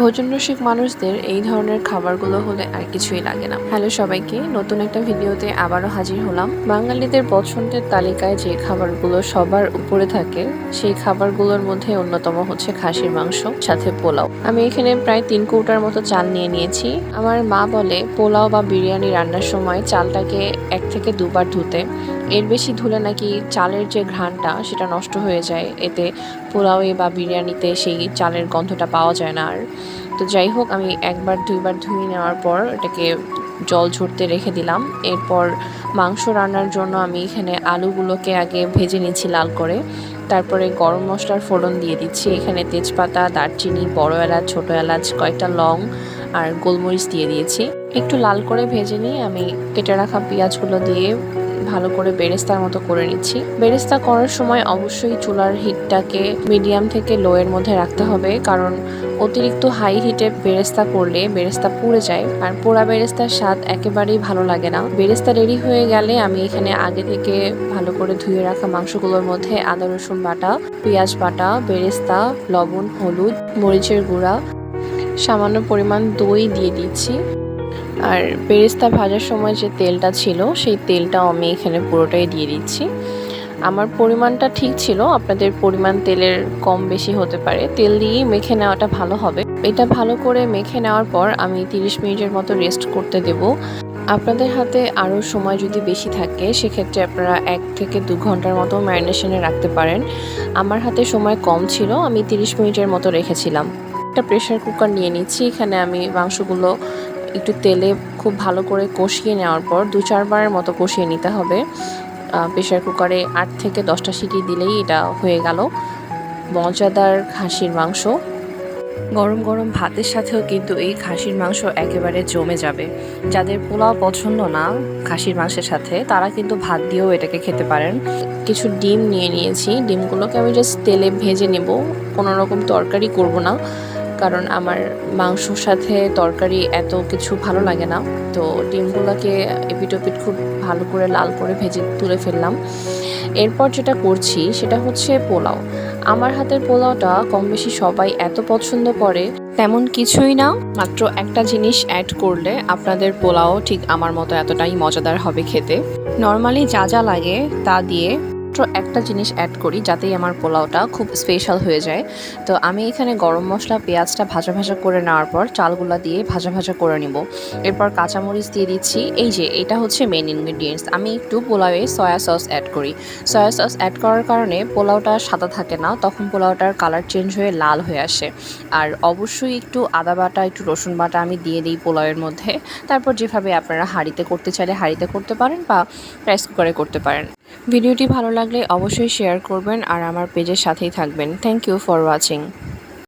ভোজন রসিক মানুষদের এই ধরনের খাবারগুলো হলে আর কিছুই লাগে না। হ্যালো সবাইকে, নতুন একটা ভিডিওতে আবারও হাজির হলাম। বাঙালিদের পছন্দের তালিকায় যে খাবারগুলো সবার উপরে থাকে, সেই খাবারগুলোর মধ্যে অন্যতম হচ্ছে খাসির মাংস, সাথে পোলাও। আমি এখানে প্রায় তিন কৌটার মতো চাল নিয়ে নিয়েছি। আমার মা বলে, পোলাও বা বিরিয়ানি রান্নার সময় চালটাকে এক থেকে দুবার ধুতে এর বেশি ধুলে নাকি চালের যে ঘ্রাণটা, সেটা নষ্ট হয়ে যায়। এতে পোলাওয়ে বা বিরিয়ানিতে সেই চালের গন্ধটা পাওয়া যায় না আর। তো যাই হোক, আমি একবার, দুইবার ধুয়ে নেওয়ার পর এটাকে জল ঝরতে রেখে দিলাম। এরপর মাংস রান্নার জন্য আমি এখানে আলুগুলোকে আগে ভেজে নিচ্ছি লাল করে। তারপরে গরম মশলার ফোড়ন দিয়ে দিচ্ছি। এখানে তেজপাতা, দারচিনি, বড় এলাচ, ছোটো এলাচ, কয়েকটা লং আর গোলমরিচ দিয়ে দিয়েছি। একটু লাল করে ভেজে নিয়ে আমি কেটে রাখা পেঁয়াজগুলো দিয়ে ভালো করে বেরেস্তার মতো করে নিচ্ছি। বেরেস্তা করার সময় অবশ্যই চুলার হিটটাকে মিডিয়াম থেকে লোয়ের মধ্যে রাখতে হবে। কারণ অতিরিক্ত হাই হিটে বেরেস্তা করলে বেরেস্তা পুড়ে যায়। আর পোড়া বেরেস্তার স্বাদ একেবারেই ভালো লাগে না। বেরেস্তা রেডি হয়ে গেলে আমি এখানে আগে থেকে ভালো করে ধুয়ে রাখা মাংসগুলোর মধ্যে আদা রসুন বাটা, পেঁয়াজ বাটা, বেরেস্তা, লবণ, হলুদ, মরিচের গুঁড়া সামান্য পরিমাণ দই দিয়ে দিচ্ছি আর বেরেস্তা ভাজার সময় যে তেলটা ছিল, সেই তেলটাও আমি এখানে পুরোটাই দিয়ে দিচ্ছি। আমার পরিমাণটা ঠিক ছিল, আপনাদের পরিমাণ তেলের কম বেশি হতে পারে। তেল দিয়েই মেখে নেওয়াটা ভালো হবে। এটা ভালো করে মেখে নেওয়ার পর আমি 30 মিনিটের মতো রেস্ট করতে দেব। আপনাদের হাতে আরও সময় যদি বেশি থাকে, সেক্ষেত্রে আপনারা এক থেকে দু ঘণ্টার মতো ম্যারিনেশনে রাখতে পারেন। আমার হাতে সময় কম ছিল, আমি 30 মিনিটের মতো রেখেছিলাম। একটা প্রেশার কুকার নিয়ে নিচ্ছি। এখানে আমি মাংসগুলো একটু তেলে খুব ভালো করে কষিয়ে নেওয়ার পর দু চারবারের মতো কষিয়ে নিতে হবে। প্রেশার কুকারে আট থেকে দশটা সিটি দিলেই এটা হয়ে গেল। মজাদার খাসির মাংস। গরম গরম ভাতের সাথেও কিন্তু এই খাসির মাংস একেবারে জমে যাবে। যাদের পোলাও পছন্দ না খাসির মাংসের সাথে তারা কিন্তু ভাত দিয়েও এটাকে খেতে পারেন। কিছু ডিম নিয়ে নিয়েছি। ডিমগুলোকে আমি জাস্ট তেলে ভেজে নেব। কোনো রকম তরকারি করব না। কারণ আমার মাংসর সাথে তরকারি এত কিছু ভালো লাগে না। তো ডিমগুলোকে এপিটোপিট খুব ভালো করে লাল করে ভেজে তুলে ফেললাম। এরপর যেটা করছি সেটা হচ্ছে পোলাও। আমার হাতের পোলাওটা কম বেশি সবাই এত পছন্দ করে, তেমন কিছুই না। মাত্র একটা জিনিস অ্যাড করলে আপনাদের পোলাও ঠিক আমার মতো এতটাই মজাদার হবে খেতে। নর্মালি যা যা লাগে তা দিয়ে মাত্র একটা জিনিস অ্যাড করি যাতেই আমার পোলাওটা খুব স্পেশাল হয়ে যায়। তো আমি এখানে গরম মশলা, পেঁয়াজটা ভাজা ভাজা করে নেওয়ার পর চালগুলা দিয়ে ভাজা ভাজা করে নিব। এরপর কাঁচামরিচ দিয়ে দিচ্ছি। এই যে, এটা হচ্ছে মেন ইনগ্রিডিয়েন্টস আমি একটু পোলাওয়ে সয়া সস অ্যাড করি। সয়া সস অ্যাড করার কারণে পোলাওটা সাদা থাকে না, তখন পোলাওটার কালার চেঞ্জ হয়ে লাল হয়ে আসে। আর অবশ্যই একটু আদা বাটা, একটু রসুন বাটা আমি দিয়ে দিই পোলাওয়ের মধ্যে। তারপর যেভাবে আপনারা হাঁড়িতে করতে চাইলে হাঁড়িতে করতে পারেন বা রাইস কুকারে করতে পারেন। ভিডিওটি ভালো লাগলে অবশ্যই শেয়ার করবেন আর আমার পেজের সাথেই থাকবেন। Thank you for watching